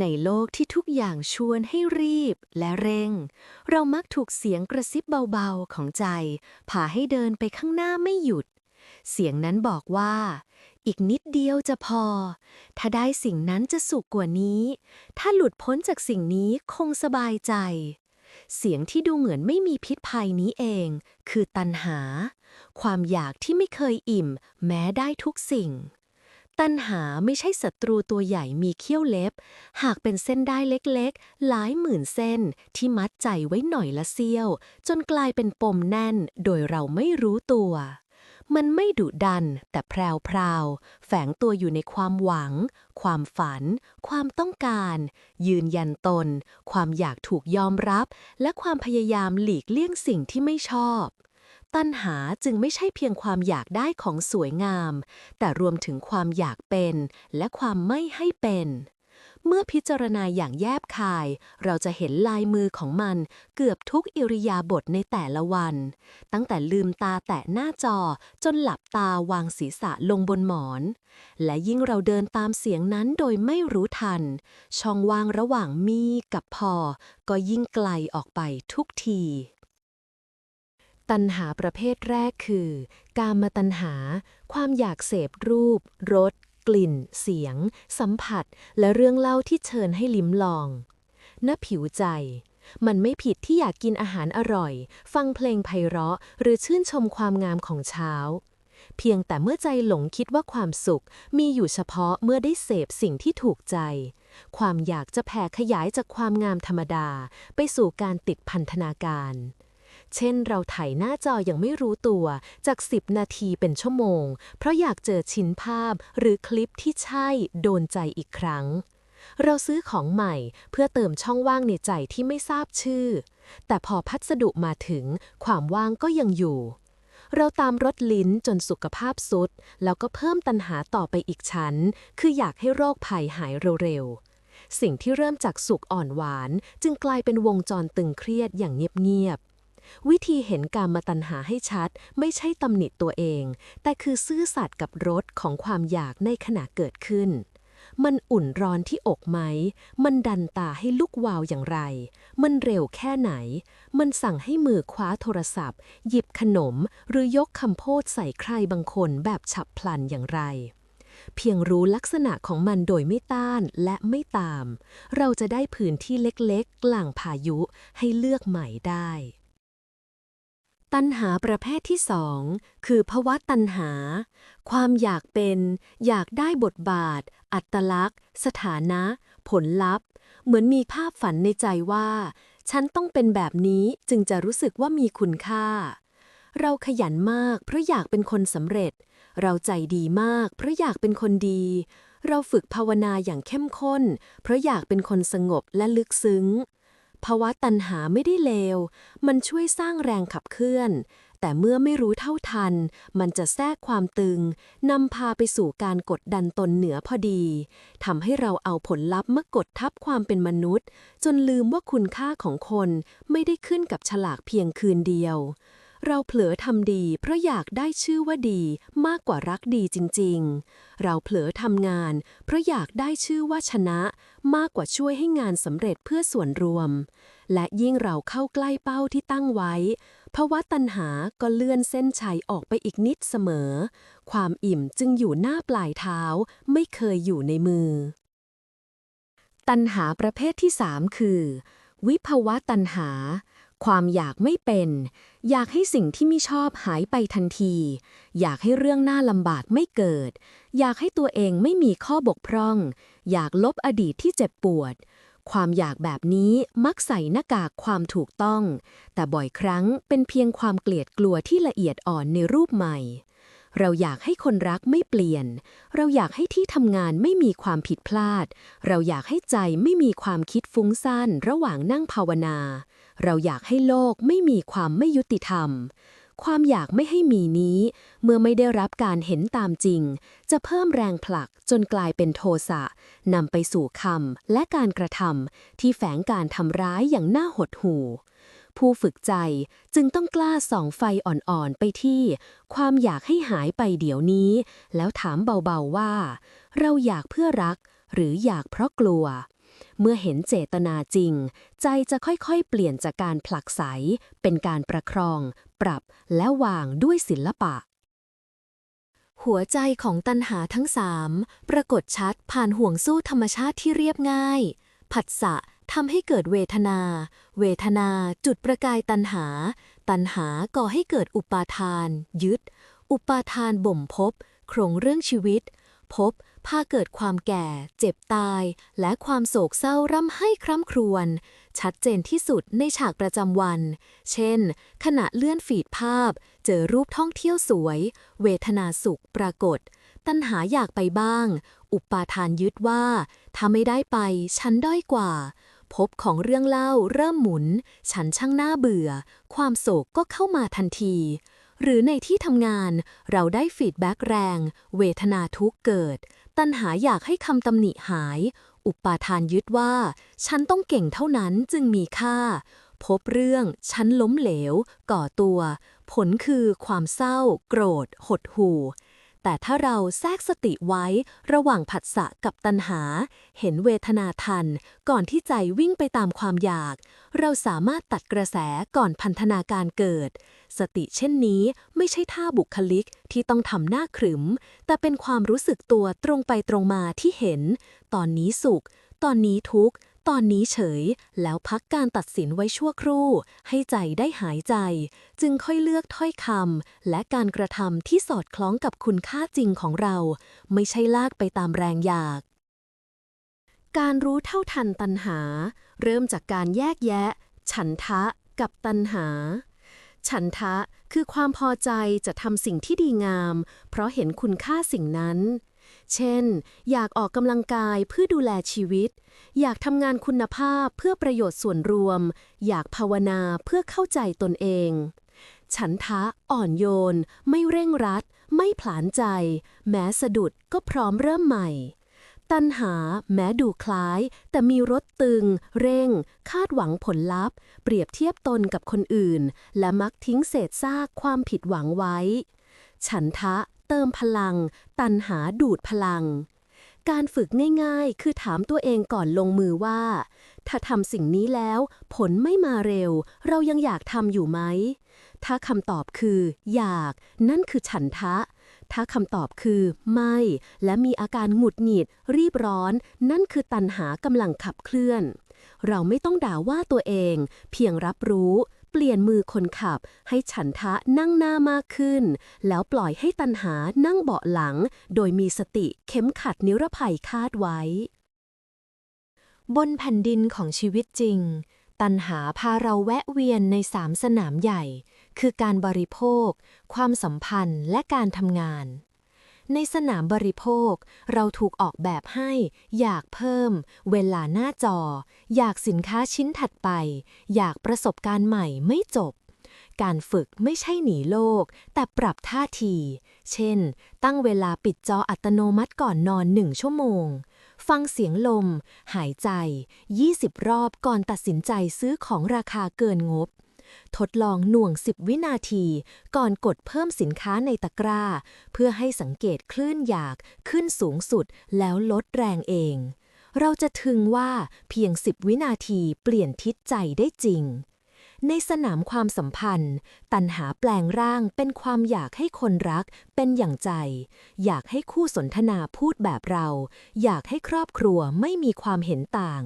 ในโลกที่ทุกอย่างชวนให้รีบและเร่ง เรามักถูกเสียงกระซิบเบาๆของใจพาให้เดินไปข้างหน้าไม่หยุด เสียงนั้นบอกว่า อีกนิดเดียวจะพอ ถ้าได้สิ่งนั้นจะสุขกว่านี้ ถ้าหลุดพ้นจากสิ่งนี้คงสบายใจ เสียงที่ดูเหมือนไม่มีพิษภัยนี้เอง คือตัณหา ความอยากที่ไม่เคยอิ่ม แม้ได้ทุกสิ่ง ตัณหาไม่ใช่ศัตรูตัวใหญ่มีเขี้ยวเล็บ หากเป็นเส้นได้เล็กๆ หลายหมื่นเส้นที่มัดใจไว้หน่อยละเสี้ยว จนกลายเป็นปมแน่นโดยเราไม่รู้ตัว มันไม่ดุดัน แต่แพรวพราวๆแฝงตัวอยู่ในความหวัง ความฝัน ความต้องการ ยืนยันตน ความอยากถูกยอมรับ และความพยายามหลีกเลี่ยงสิ่งที่ไม่ชอบ ตัณหาจึงไม่ใช่เพียงความอยากได้ของสวยงาม แต่รวมถึงความอยากเป็นและความไม่ให้เป็น เมื่อพิจารณาอย่างแยบคาย เราจะเห็นลายมือของมันเกือบทุกอิริยาบถในแต่ละวัน ตั้งแต่ลืมตาแตะหน้าจอจนหลับตาวางศีรษะลงบนหมอน และยิ่งเราเดินตามเสียงนั้นโดยไม่รู้ทัน ช่องว่างระหว่างมีกับพอ ก็ยิ่งไกลออกไปทุกที ตัณหาประเภทแรกคือ กามตัณหา ความอยากเสพรูป รส กลิ่น เสียง สัมผัส และเรื่องเล่าที่เชิญให้ลิ้มลองณผิวใจ มันไม่ผิดที่อยากกินอาหารอร่อย ฟังเพลงไพเราะ หรือชื่นชมความงามของเช้า เพียงแต่เมื่อใจหลงคิดว่าความสุข มีอยู่เฉพาะเมื่อได้เสพสิ่งที่ถูกใจ ความอยากจะแผ่ขยายจากความงามธรรมดา ไปสู่การติดพันธนาการ เช่นเราไถหน้าจออย่างไม่รู้ตัวจาก 10 นาทีเป็นชั่วโมง เพราะอยากเจอชิ้นภาพหรือคลิปที่ใช่โดนใจอีกครั้ง เราซื้อของใหม่เพื่อเติมช่องว่างในใจที่ไม่ทราบชื่อ แต่พอพัสดุมาถึง ความว่างก็ยังอยู่ เราตามรถลิ้นจนสุขภาพสุด แล้วก็เพิ่มตัณหาต่อไปอีกชั้น คืออยากให้โรคภัยหายเร็วๆสิ่งที่เริ่มจากสุขอ่อนหวาน จึงกลายเป็นวงจรตึงเครียดอย่างเงียบๆ วิธีเห็นการมาตัณหาให้ชัด ไม่ใช่ตำหนิตัวเอง แต่คือซื่อสัตย์กับรสของความอยากในขณะเกิดขึ้น มันอุ่นร้อนที่อกไหม มันดันตาให้ลุกวาวอย่างไร มันเร็วแค่ไหน มันสั่งให้มือคว้าโทรศัพท์ หยิบขนม หรือยกคำโพดใส่ใครบางคนแบบฉับพลันอย่างไรเพียงรู้ลักษณะของมันโดยไม่ต้านและไม่ตาม เราจะได้พื้นที่เล็กๆ กลางพายุให้เลือกใหม่ได้ ตัณหาประเภทที่สองคือภวะตัณหา ความอยากเป็น อยากได้บทบาท อัตลักษณ์ สถานะ ผลลัพธ์ เหมือนมีภาพฝันในใจว่า ฉันต้องเป็นแบบนี้จึงจะรู้สึกว่ามีคุณค่า เราขยันมากเพราะอยากเป็นคนสำเร็จ เราใจดีมากเพราะอยากเป็นคนดี เราฝึกภาวนาอย่างเข้มข้น เพราะอยากเป็นคนสงบและลึกซึ้ง ภาวะตัณหาไม่ได้เลว มันช่วยสร้างแรงขับเคลื่อน แต่เมื่อไม่รู้เท่าทัน มันจะแทรกความตึงนำพาไปสู่การกดดันตนเหนือพอดีทำให้เราเอาผลลัพธ์เมื่อกดทับความเป็นมนุษย์ จนลืมว่าคุณค่าของคนไม่ได้ขึ้นกับฉลากเพียงคืนเดียว เราเผลอทำดีเพราะอยากได้ชื่อว่าดีมากกว่ารักดีจริงๆ เราเผลอทำงานเพราะอยากได้ชื่อว่าชนะ มากกว่าช่วยให้งานสำเร็จเพื่อส่วนรวม และยิ่งเราเข้าใกล้เป้าที่ตั้งไว้ภาวะตัณหาก็เลื่อนเส้นชัยออกไปอีกนิดเสมอ ความอิ่มจึงอยู่หน้าปลายเท้าไม่เคยอยู่ในมือ ตัณหาประเภทที่สามคือ วิภวะตัณหา ความอยากไม่เป็น อยากให้สิ่งที่ไม่ชอบหายไปทันที อยากให้เรื่องหน้าลำบากไม่เกิด อยากให้ตัวเองไม่มีข้อบกพร่อง อยากลบอดีตที่เจ็บปวด ความอยากแบบนี้มักใส่หน้ากากความถูกต้อง แต่บ่อยครั้งเป็นเพียงความเกลียดกลัวที่ละเอียดอ่อนในรูปใหม่ เราอยากให้คนรักไม่เปลี่ยน เราอยากให้ที่ทำงานไม่มีความผิดพลาด เราอยากให้ใจไม่มีความคิดฟุ้งซ่านระหว่างนั่งภาวนา เราอยากให้โลกไม่มีความไม่ยุติธรรม ความอยากไม่ให้มีนี้ เมื่อไม่ได้รับการเห็นตามจริง จะเพิ่มแรงผลักจนกลายเป็นโทสะนำไปสู่คำและการกระทำที่แฝงการทำร้ายอย่างน่าหดหู่ ผู้ฝึกใจจึงต้องกล้าส่องไฟอ่อนๆไปที่ ความอยากให้หายไปเดี๋ยวนี้ แล้วถามเบาๆว่า เราอยากเพื่อรัก หรืออยากเพราะกลัว เมื่อเห็นเจตนาจริง ใจจะค่อยๆ เปลี่ยนจากการผลักไส เป็นการประครอง ปรับและวางด้วยศิลปะหัวใจของตันหาทั้งสามปรากฏชัดผ่านห่วงสู้ธรรมชาติที่เรียบง่าย ผัสสะ ทำให้เกิดเวทนา เวทนาจุดประกายตันหา ตันหาก่อให้เกิดอุปาทาน ยึด อุปาทานบ่มภพโครงเรื่องชีวิตพบพาเกิดความแก่ เจ็บตาย และความโศกเศร้าร่ำให้คร่ำครวญ ชัดเจนที่สุดในฉากประจำวัน เช่น ขณะเลื่อนฟีดภาพ เจอรูปท่องเที่ยวสวย เวทนาสุขปรากฏ ตัณหาอยากไปบ้าง อุปาทานยึดว่า ถ้าไม่ได้ไป ฉันด้อยกว่า พบของเรื่องเล่าเริ่มหมุน ฉันช่างน่าเบื่อ ความโศกก็เข้ามาทันที หรือในที่ทำงานเราได้ฟีดแบ็กแรง เวทนาทุกเกิด ตัณหาอยากให้คำตำหนิหาย อุปาทานยึดว่า ฉันต้องเก่งเท่านั้นจึงมีค่า พบเรื่อง ฉันล้มเหลว ก่อตัว ผลคือความเศร้า โกรธ หดหู่ แต่ถ้าเราแทรกสติไว้ระหว่างผัสสะกับตัณหา เห็นเวทนาทัน ก่อนที่ใจวิ่งไปตามความอยาก เราสามารถตัดกระแสก่อนพันธนาการเกิด สติเช่นนี้ไม่ใช่ท่าบุคลิกที่ต้องทำหน้าขรึม แต่เป็นความรู้สึกตัวตรงไปตรงมาที่เห็น ตอนนี้สุข ตอนนี้ทุกข์ ตอนนี้เฉย แล้วพักการตัดสินไว้ชั่วครู่ ให้ใจได้หายใจ จึงค่อยเลือกถ้อยคำและการกระทำที่สอดคล้องกับคุณค่าจริงของเรา ไม่ใช่ลากไปตามแรงอยากการรู้เท่าทันตัณหา เริ่มจากการแยกแยะ ฉันทะกับตัณหา ฉันทะคือความพอใจจะทำสิ่งที่ดีงาม เพราะเห็นคุณค่าสิ่งนั้น เช่น อยากออกกำลังกายเพื่อดูแลชีวิต อยากทำงานคุณภาพเพื่อประโยชน์ส่วนรวม อยากภาวนาเพื่อเข้าใจตนเอง ฉันทะอ่อนโยน ไม่เร่งรัด ไม่ผลานใจ แม้สะดุดก็พร้อมเริ่มใหม่ ตัณหาแม้ดูคล้าย แต่มีรถตึง เร่ง คาดหวังผลลัพธ์ เปรียบเทียบตนกับคนอื่น และมักทิ้งเศษซากความผิดหวังไว้ฉันทะ เติมพลัง ตัณหาดูดพลัง การฝึกง่ายๆ คือถามตัวเองก่อนลงมือว่า ถ้าทำสิ่งนี้แล้ว ผลไม่มาเร็ว เรายังอยากทำอยู่ไหม ถ้าคำตอบคือ อยาก นั่นคือฉันทะ ถ้าคำตอบคือ ไม่ และมีอาการหงุดหงิด รีบร้อน นั่นคือตัณหากำลังขับเคลื่อน เราไม่ต้องด่าว่าตัวเอง เพียงรับรู้ เปลี่ยนมือคนขับ ให้ฉันทะนั่งหน้ามากขึ้น แล้วปล่อยให้ตัณหานั่งเบาะหลัง โดยมีสติเข็มขัดนิรภัยคาดไว้ บนแผ่นดินของชีวิตจริง ตัณหาพาเราแวะเวียนในสามสนามใหญ่ คือการบริโภค ความสัมพันธ์และการทำงาน ในสนามบริโภค เราถูกออกแบบให้ อยากเพิ่ม เวลาหน้าจอ อยากสินค้าชิ้นถัดไป อยากประสบการณ์ใหม่ไม่จบ การฝึกไม่ใช่หนีโลก แต่ปรับท่าที เช่น ตั้งเวลาปิดจออัตโนมัติก่อนนอนหนึ่งชั่วโมง ฟังเสียงลม หายใจ 20 รอบก่อนตัดสินใจซื้อของราคาเกินงบ ทดลองหน่วง 10 วินาที ก่อนกดเพิ่มสินค้าในตะกร้า เพื่อให้สังเกตคลื่นอยากขึ้นสูงสุดแล้วลดแรงเอง เราจะถึงว่าเพียง 10 วินาทีเปลี่ยนทิศใจได้จริงในสนามความสัมพันธ์ ตัณหาแปลงร่างเป็นความอยากให้คนรักเป็นอย่างใจ อยากให้คู่สนทนาพูดแบบเรา อยากให้ครอบครัวไม่มีความเห็นต่าง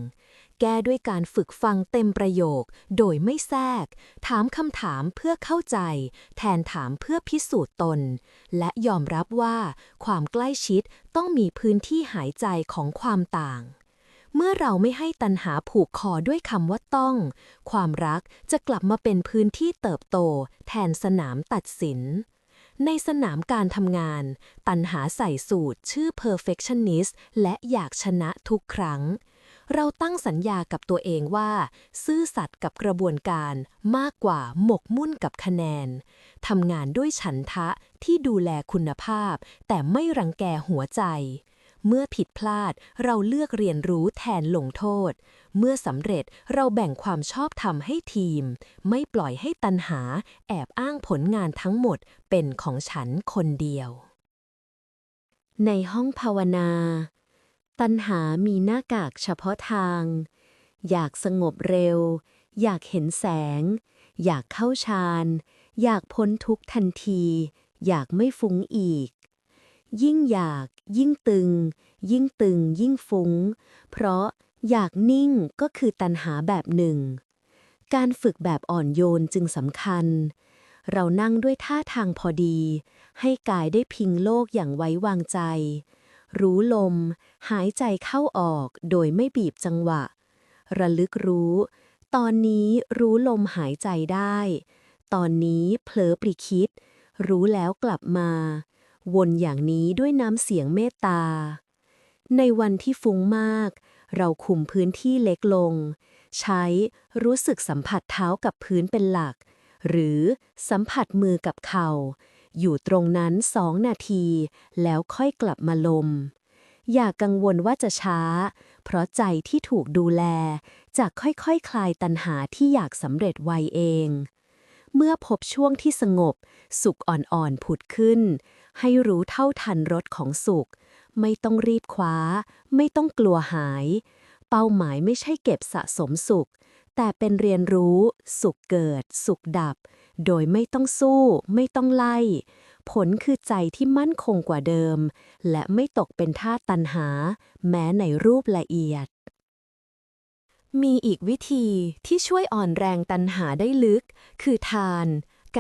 แก้ด้วยการฝึกฟังเต็มประโยค โดยไม่แทรก ถามคำถามเพื่อเข้าใจ แทนถามเพื่อพิสูจน์ตน และยอมรับว่าความใกล้ชิดต้องมีพื้นที่หายใจของความต่างเมื่อเราไม่ให้ตันหาผูกคอด้วยคำว่าต้อง ความรักจะกลับมาเป็นพื้นที่เติบโต แทนสนามตัดสิน ในสนามการทำงาน ตันหาใส่สูตรชื่อ perfectionist และอยากชนะทุกครั้ง เราตั้งสัญญากับตัวเองว่า ซื่อสัตย์กับกระบวนการมากกว่าหมกมุ่นกับคะแนนทำงานด้วยฉันทะที่ดูแลคุณภาพ แต่ไม่รังแกหัวใจ เมื่อผิดพลาดเราเลือกเรียนรู้แทนลงโทษ เมื่อสำเร็จเราแบ่งความชอบธรรมให้ทีม ไม่ปล่อยให้ตันหาแอบอ้างผลงานทั้งหมดเป็นของฉันคนเดียวในห้องภาวนา ตัณหามีหน้ากากเฉพาะทาง อยากสงบเร็ว อยากเห็นแสง อยากเข้าฌาน อยากพ้นทุกทันที อยากไม่ฟุ้งอีก ยิ่งอยาก ยิ่งตึง ยิ่งตึง ยิ่งฟุ้ง เพราะอยากนิ่งก็คือตัณหาแบบหนึ่ง การฝึกแบบอ่อนโยนจึงสำคัญ เรานั่งด้วยท่าทางพอดี ให้กายได้พิงโลกอย่างไว้วางใจ รู้ลม หายใจเข้าออกโดยไม่บีบจังหวะ ระลึกรู้ ตอนนี้รู้ลมหายใจได้ ตอนนี้เผลอปริคิด รู้แล้วกลับมา วนอย่างนี้ด้วยน้ำเสียงเมตตา ในวันที่ฟุ้งมาก เราคุมพื้นที่เล็กลง ใช้รู้สึกสัมผัสเท้ากับพื้นเป็นหลัก หรือสัมผัสมือกับเข่า อยู่ตรงนั้นสองนาที แล้วค่อยกลับมาลม อย่ากังวลว่าจะช้า เพราะใจที่ถูกดูแล จะค่อยๆคคลายตัณหาที่อยากสำเร็จไวเอง เมื่อพบช่วงที่สงบ สุขอ่อนๆผุดขึ้น ให้รู้เท่าทันรสของสุข ไม่ต้องรีบคว้า ไม่ต้องกลัวหาย เป้าหมายไม่ใช่เก็บสะสมสุข แต่เป็นเรียนรู้ สุขเกิด สุขดับ โดยไม่ต้องสู้ ไม่ต้องไล่ ผลคือใจที่มั่นคงกว่าเดิม และไม่ตกเป็นท่าสตันหา แม้ในรูปละเอียด มีอีกวิธีที่ช่วยอ่อนแรงตันหาได้ลึก คือทาน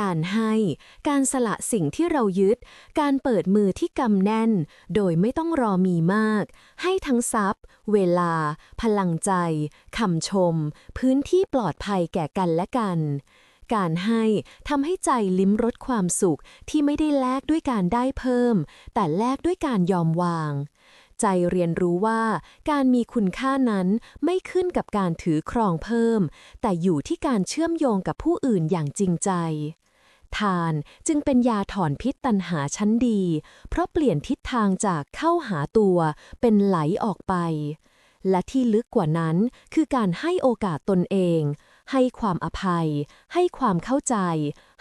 การให้ การสละสิ่งที่เรายึด การเปิดมือที่กำแน่น โดยไม่ต้องรอมีมาก ให้ทั้งทรัพย์ เวลา พลังใจคำชม พื้นที่ปลอดภัยแก่กันและกันการให้ทำให้ใจลิ้มรสความสุขที่ไม่ได้แลกด้วยการได้เพิ่ม แต่แลกด้วยการยอมวาง ใจเรียนรู้ว่า การมีคุณค่านั้นไม่ขึ้นกับการถือครองเพิ่ม แต่อยู่ที่การเชื่อมโยงกับผู้อื่นอย่างจริงใจ ทานจึงเป็นยาถอนพิษตัณหาชั้นดี เพราะเปลี่ยนทิศทางจากเข้าหาตัวเป็นไหลออกไป และที่ลึกกว่านั้นคือการให้โอกาสตนเอง ให้ความอภัย ให้ความเข้าใจ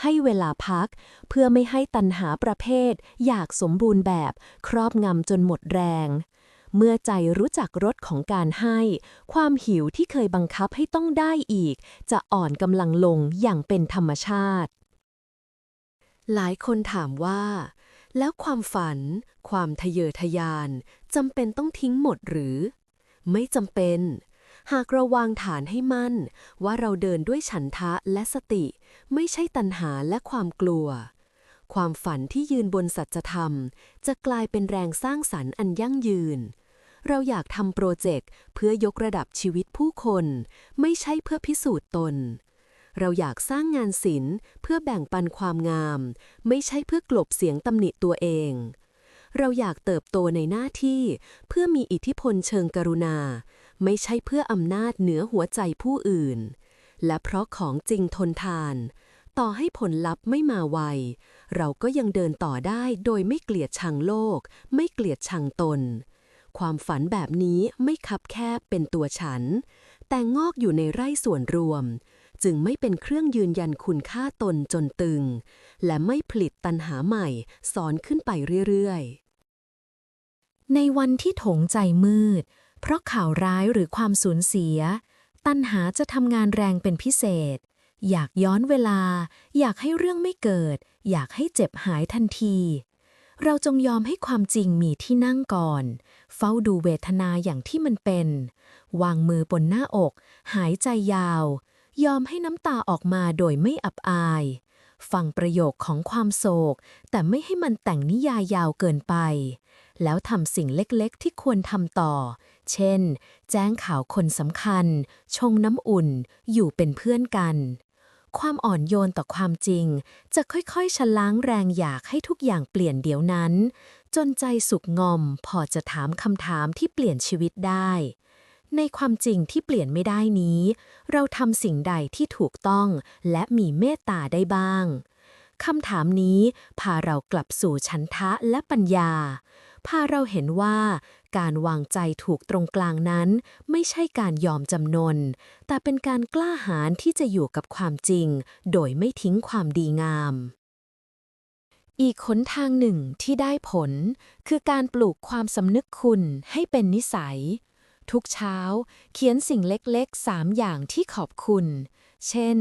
ให้เวลาพัก เพื่อไม่ให้ตัณหาประเภท อยากสมบูรณ์แบบครอบงำจนหมดแรงเมื่อใจรู้จักรสของการให้ ความหิวที่เคยบังคับให้ต้องได้อีก จะอ่อนกำลังลงอย่างเป็นธรรมชาติ หลายคนถามว่า แล้วความฝัน ความทะเยอทะยานจำเป็นต้องทิ้งหมดหรือ ไม่จำเป็น หากเราวางฐานให้มั่น ว่าเราเดินด้วยฉันทะและสติ ไม่ใช่ตัณหาและความกลัว ความฝันที่ยืนบนสัจธรรม จะกลายเป็นแรงสร้างสรรค์อันยั่งยืน เราอยากทำโปรเจกต์เพื่อยกระดับชีวิตผู้คน ไม่ใช่เพื่อพิสูจน์ตน เราอยากสร้างงานศิลป์ เพื่อแบ่งปันความงาม ไม่ใช่เพื่อกลบเสียงตำหนิตัวเอง เราอยากเติบโตในหน้าที่ เพื่อมีอิทธิพลเชิงกรุณา ไม่ใช่เพื่ออำนาจเหนือหัวใจผู้อื่น และเพราะของจริงทนทาน ต่อให้ผลลัพธ์ไม่มาไว เราก็ยังเดินต่อได้โดยไม่เกลียดชังโลก ไม่เกลียดชังตน ความฝันแบบนี้ไม่คับแคบเป็นตัวฉัน แต่งอกอยู่ในไร่ส่วนรวม จึงไม่เป็นเครื่องยืนยันคุณค่าตนจนตึง และไม่ผลิตตันหาใหม่สอนขึ้นไปเรื่อยๆ ในวันที่ถงใจมืด เพราะข่าวร้ายหรือความสูญเสีย ตันหาจะทำงานแรงเป็นพิเศษ อยากย้อนเวลา อยากให้เรื่องไม่เกิด อยากให้เจ็บหายทันทีเราจงยอมให้ความจริงมีที่นั่งก่อน เฝ้าดูเวทนาอย่างที่มันเป็น วางมือบนหน้าอก หายใจยาว ยอมให้น้ำตาออกมาโดยไม่อับอาย ฟังประโยคของความโศก แต่ไม่ให้มันแต่งนิยายยาวเกินไป แล้วทำสิ่งเล็กๆ ที่ควรทำต่อ เช่น แจ้งข่าวคนสำคัญ ชงน้ำอุ่น อยู่เป็นเพื่อนกัน ความอ่อนโยนต่อความจริง จะค่อยๆชะล้างแรงอยากให้ทุกอย่างเปลี่ยนเดี๋ยวนั้น จนใจสุกงอมพอจะถามคำถามที่เปลี่ยนชีวิตได้ ในความจริงที่เปลี่ยนไม่ได้นี้ เราทำสิ่งใดที่ถูกต้องและมีเมตตาได้บ้างคำถามนี้พาเรากลับสู่ชันทะและปัญญา พาเราเห็นว่าการวางใจถูกตรงกลางนั้น ไม่ใช่การยอมจำนน แต่เป็นการกล้าหาญที่จะอยู่กับความจริง โดยไม่ทิ้งความดีงาม อีกขนทางหนึ่งที่ได้ผล คือการปลูกความสำนึกคุณให้เป็นนิสัย ทุกเช้า เขียนสิ่งเล็กๆสามอย่างที่ขอบคุณ เช่น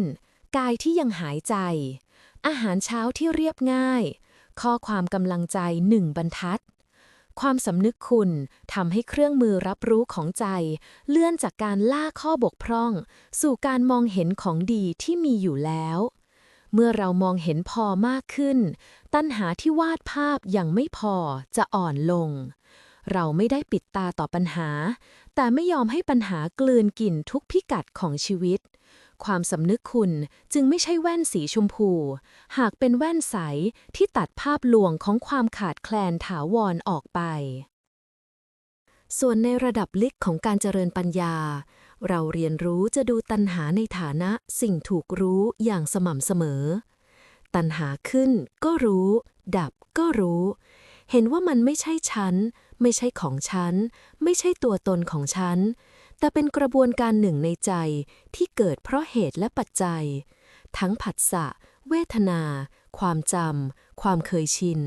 กายที่ยังหายใจ อาหารเช้าที่เรียบง่าย ข้อความกำลังใจหนึ่งบรรทัด ความสำนึกคุณทำให้เครื่องมือรับรู้ของใจ เลื่อนจากการล่าข้อบกพร่อง สู่การมองเห็นของดีที่มีอยู่แล้วเมื่อเรามองเห็นพอมากขึ้น ตัณหาที่วาดภาพยังไม่พอจะอ่อนลง เราไม่ได้ปิดตาต่อปัญหา แต่ไม่ยอมให้ปัญหากลืนกินทุกพิกัดของชีวิต ความสำนึกคุณจึงไม่ใช่แว่นสีชมพู หากเป็นแว่นใสที่ตัดภาพลวงของความขาดแคลนถาวรออกไป ส่วนในระดับลึกของการเจริญปัญญา เราเรียนรู้จะดูตัณหาในฐานะสิ่งถูกรู้อย่างสม่ำเสมอ ตัณหาขึ้นก็รู้ ดับก็รู้เห็นว่ามันไม่ใช่ฉัน ไม่ใช่ของฉัน ไม่ใช่ตัวตนของฉัน แต่เป็นกระบวนการหนึ่งในใจที่เกิดเพราะเหตุและปัจจัย ทั้งผัสสะ เวทนา ความจำ ความเคยชิน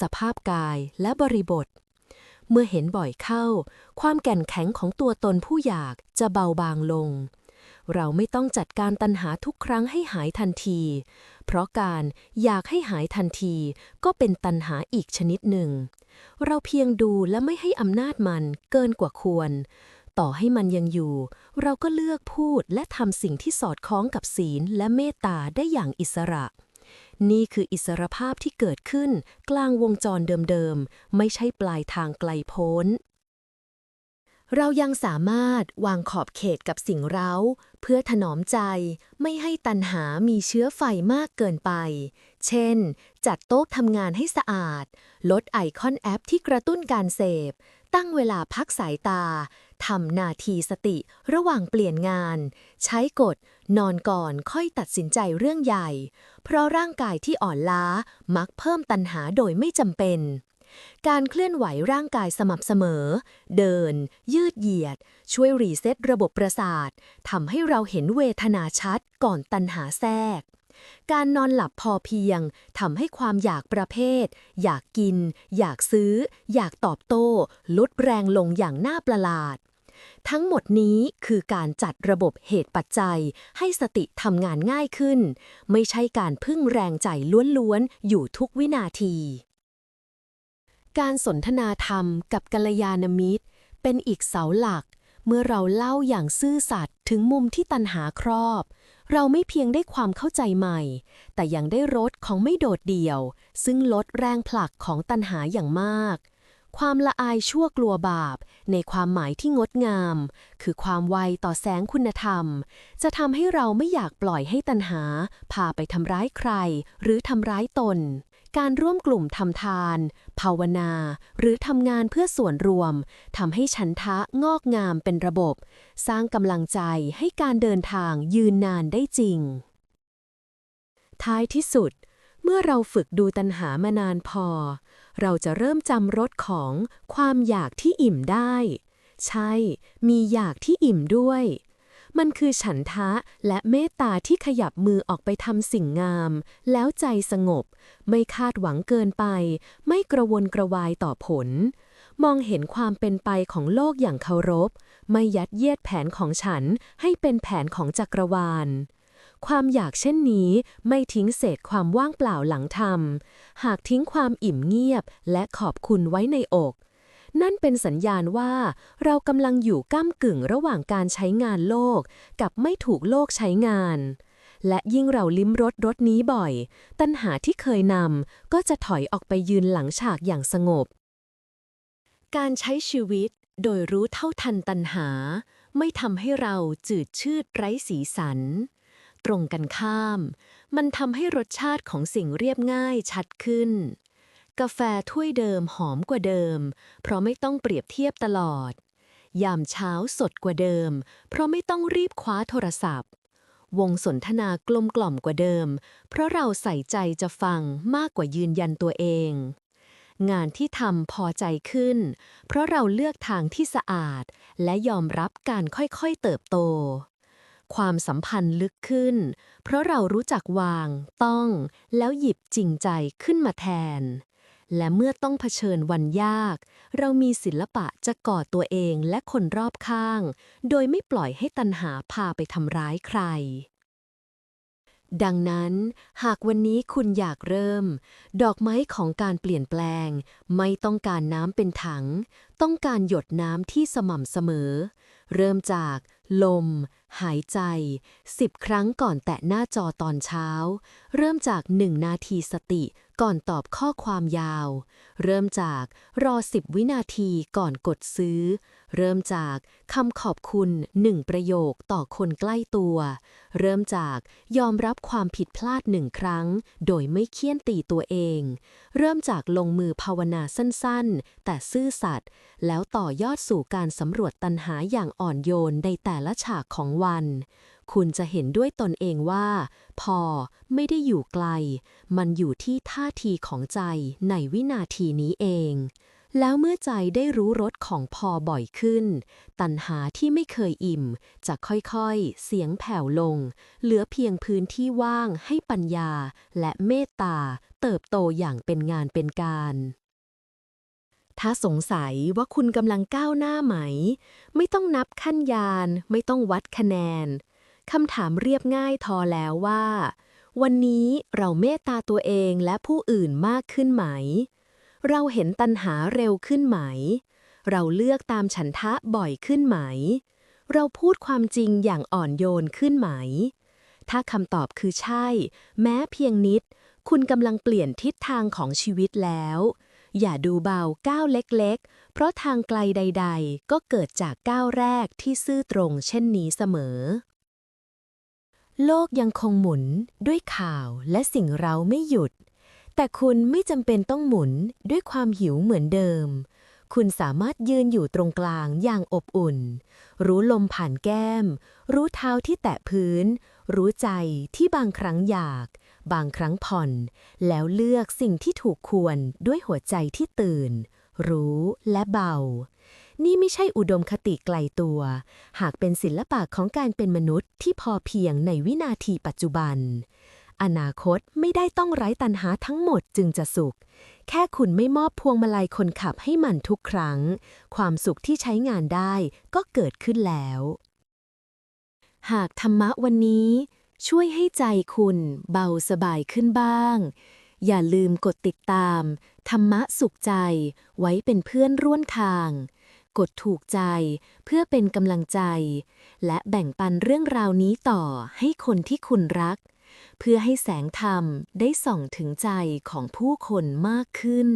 สภาพกายและบริบท เมื่อเห็นบ่อยเข้า ความแก่นแข็งของตัวตนผู้อยากจะเบาบางลงเราไม่ต้องจัดการตัณหาทุกครั้งให้หายทันที เพราะการอยากให้หายทันทีก็เป็นตัณหาอีกชนิดหนึ่ง เราเพียงดูและไม่ให้อำนาจมันเกินกว่าควร ต่อให้มันยังอยู่ เราก็เลือกพูดและทำสิ่งที่สอดคล้องกับศีลและเมตตาได้อย่างอิสระ นี่คืออิสรภาพที่เกิดขึ้นกลางวงจรเดิมๆ ไม่ใช่ปลายทางไกลโพ้นเรายังสามารถวางขอบเขตกับสิ่งเร้า เพื่อถนอมใจไม่ให้ตันหามีเชื้อไฟมากเกินไป เช่น จัดโต๊ะทำงานให้สะอาด ลดไอคอนแอปที่กระตุ้นการเสพ ตั้งเวลาพักสายตา ทำนาทีสติระหว่างเปลี่ยนงาน ใช้กฎ นอนก่อนค่อยตัดสินใจเรื่องใหญ่ เพราะร่างกายที่อ่อนล้ามักเพิ่มตันหาโดยไม่จำเป็นการเคลื่อนไหวร่างกายสม่ำเสมอ เดิน ยืดเหยียด ช่วยรีเซ็ตระบบประสาท ทำให้เราเห็นเวทนาชัดก่อนตันหาแทรก การนอนหลับพอเพียงทำให้ความอยากประเภท อยากกิน อยากซื้อ อยากตอบโต้ ลดแรงลงอย่างน่าประหลาด ทั้งหมดนี้คือการจัดระบบเหตุปัจจัย ให้สติทำงานง่ายขึ้น ไม่ใช่การพึ่งแรงใจล้วนๆ อยู่ทุกวินาที การสนทนาธรรมกับกัลยาณมิตร เป็นอีกเสาหลักเมื่อเราเล่าอย่างซื่อสัตย์ถึงมุมที่ตันหาครอบ เราไม่เพียงได้ความเข้าใจใหม่ แต่ยังได้รสของไม่โดดเดี่ยว ซึ่งลดแรงผลักของตันหาอย่างมาก ความละอายชั่วกลัวบาป ในความหมายที่งดงาม คือความไวต่อแสงคุณธรรม จะทำให้เราไม่อยากปล่อยให้ตันหา พาไปทำร้ายใคร หรือทำร้ายตน การร่วมกลุ่มทำทาน ภาวนา หรือทำงานเพื่อส่วนรวมทำให้ฉันทะงอกงามเป็นระบบ สร้างกำลังใจให้การเดินทางยืนนานได้จริง ท้ายที่สุด เมื่อเราฝึกดูตัณหามานานพอ เราจะเริ่มจำรสของความอยากที่อิ่มได้ ใช่ มีอยากที่อิ่มด้วย มันคือฉันทะและเมตตาที่ขยับมือออกไปทำสิ่งงาม แล้วใจสงบ ไม่คาดหวังเกินไป ไม่กระวนกระวายต่อผล มองเห็นความเป็นไปของโลกอย่างเคารพ ไม่ยัดเยียดแผนของฉันให้เป็นแผนของจักรวาลความอยากเช่นนี้ไม่ทิ้งเศษความว่างเปล่าหลังทำหากทิ้งความอิ่มเงียบและขอบคุณไว้ในอก นั่นเป็นสัญญาณว่า เรากำลังอยู่ก้ากึ่งระหว่างการใช้งานโลก กับไม่ถูกโลกใช้งาน และยิ่งเราลิ้มรสรสนี้บ่อย ตัณหาที่เคยนำก็จะถอยออกไปยืนหลังฉากอย่างสงบ การใช้ชีวิตโดยรู้เท่าทันตัณหา ไม่ทำให้เราจืดชืดไร้สีสัน ตรงกันข้าม มันทำให้รสชาติของสิ่งเรียบง่ายชัดขึ้น กาแฟถ้วยเดิมหอมกว่าเดิม เพราะไม่ต้องเปรียบเทียบตลอด ยามเช้าสดกว่าเดิม เพราะไม่ต้องรีบคว้าโทรศัพท์ วงสนทนากลมกล่อมกว่าเดิม เพราะเราใส่ใจจะฟังมากกว่ายืนยันตัวเอง งานที่ทำพอใจขึ้น เพราะเราเลือกทางที่สะอาด และยอมรับการค่อยๆเติบโตความสัมพันธ์ลึกขึ้น เพราะเรารู้จักวาง ต้อง แล้วหยิบจริงใจขึ้นมาแทน และเมื่อต้องเผชิญวันยาก เรามีศิลปะจะก่อตัวเองและคนรอบข้าง โดยไม่ปล่อยให้ตันหาพาไปทำร้ายใคร ดังนั้น หากวันนี้คุณอยากเริ่ม ดอกไม้ของการเปลี่ยนแปลง ไม่ต้องการน้ำเป็นถัง ต้องการหยดน้ำที่สม่ำเสมอ เริ่มจาก ลม หายใจ 10 ครั้งก่อนแตะหน้าจอตอนเช้า เริ่มจาก 1 นาทีสติก่อนตอบข้อความยาว เริ่มจากรอ 10 วินาทีก่อนกดซื้อ เริ่มจากคำขอบคุณหนึ่งประโยคต่อคนใกล้ตัว เริ่มจากยอมรับความผิดพลาดหนึ่งครั้ง โดยไม่เคี่ยนตีตัวเอง เริ่มจากลงมือภาวนาสั้นๆ แต่ซื่อสัตย์แล้วต่อยอดสู่การสำรวจตัณหาอย่างอ่อนโยนในแต่ละฉากของวัน คุณจะเห็นด้วยตนเองว่า พอไม่ได้อยู่ไกล มันอยู่ที่ท่าทีของใจในวินาทีนี้เอง แล้วเมื่อใจได้รู้รสของพอบ่อยขึ้น ตัณหาที่ไม่เคยอิ่ม จะค่อยๆ เสียงแผ่วลง เหลือเพียงพื้นที่ว่างให้ปัญญาและเมตตาเติบโตอย่างเป็นงานเป็นการ ถ้าสงสัยว่าคุณกำลังก้าวหน้าไหม ไม่ต้องนับขั้นยาน ไม่ต้องวัดคะแนนคำถามเรียบง่ายทอแล้วว่า วันนี้เราเมตตาตัวเองและผู้อื่นมากขึ้นไหม เราเห็นตัณหาเร็วขึ้นไหม เราเลือกตามฉันทะบ่อยขึ้นไหม เราพูดความจริงอย่างอ่อนโยนขึ้นไหม ถ้าคำตอบคือใช่ แม้เพียงนิด คุณกำลังเปลี่ยนทิศทางของชีวิตแล้ว อย่าดูเบาก้าวเล็กๆ เพราะทางไกลใด ๆ ก็เกิดจากก้าวแรกที่ซื่อตรงเช่นนี้เสมอ โลกยังคงหมุนด้วยข่าวและสิ่งเราไม่หยุด แต่คุณไม่จำเป็นต้องหมุนด้วยความหิวเหมือนเดิม คุณสามารถยืนอยู่ตรงกลางอย่างอบอุ่น รู้ลมผ่านแก้ม รู้เท้าที่แตะพื้น รู้ใจที่บางครั้งอยาก บางครั้งผ่อน แล้วเลือกสิ่งที่ถูกควรด้วยหัวใจที่ตื่น รู้และเบา นี่ไม่ใช่อุดมคติไกลตัว หากเป็นศิลปะของการเป็นมนุษย์ที่พอเพียงในวินาทีปัจจุบัน อนาคตไม่ได้ต้องไร้ตันหาทั้งหมดจึงจะสุข แค่คุณไม่มอบพวงมาลัยคนขับให้มันทุกครั้ง ความสุขที่ใช้งานได้ก็เกิดขึ้นแล้ว หากธรรมะวันนี้ ช่วยให้ใจคุณเบาสบายขึ้นบ้าง อย่าลืมกดติดตาม ธรรมะสุขใจไว้เป็นเพื่อนร่วมทางกดถูกใจเพื่อเป็นกำลังใจ และแบ่งปันเรื่องราวนี้ต่อให้คนที่คุณรัก เพื่อให้แสงธรรมได้ส่องถึงใจของผู้คนมากขึ้น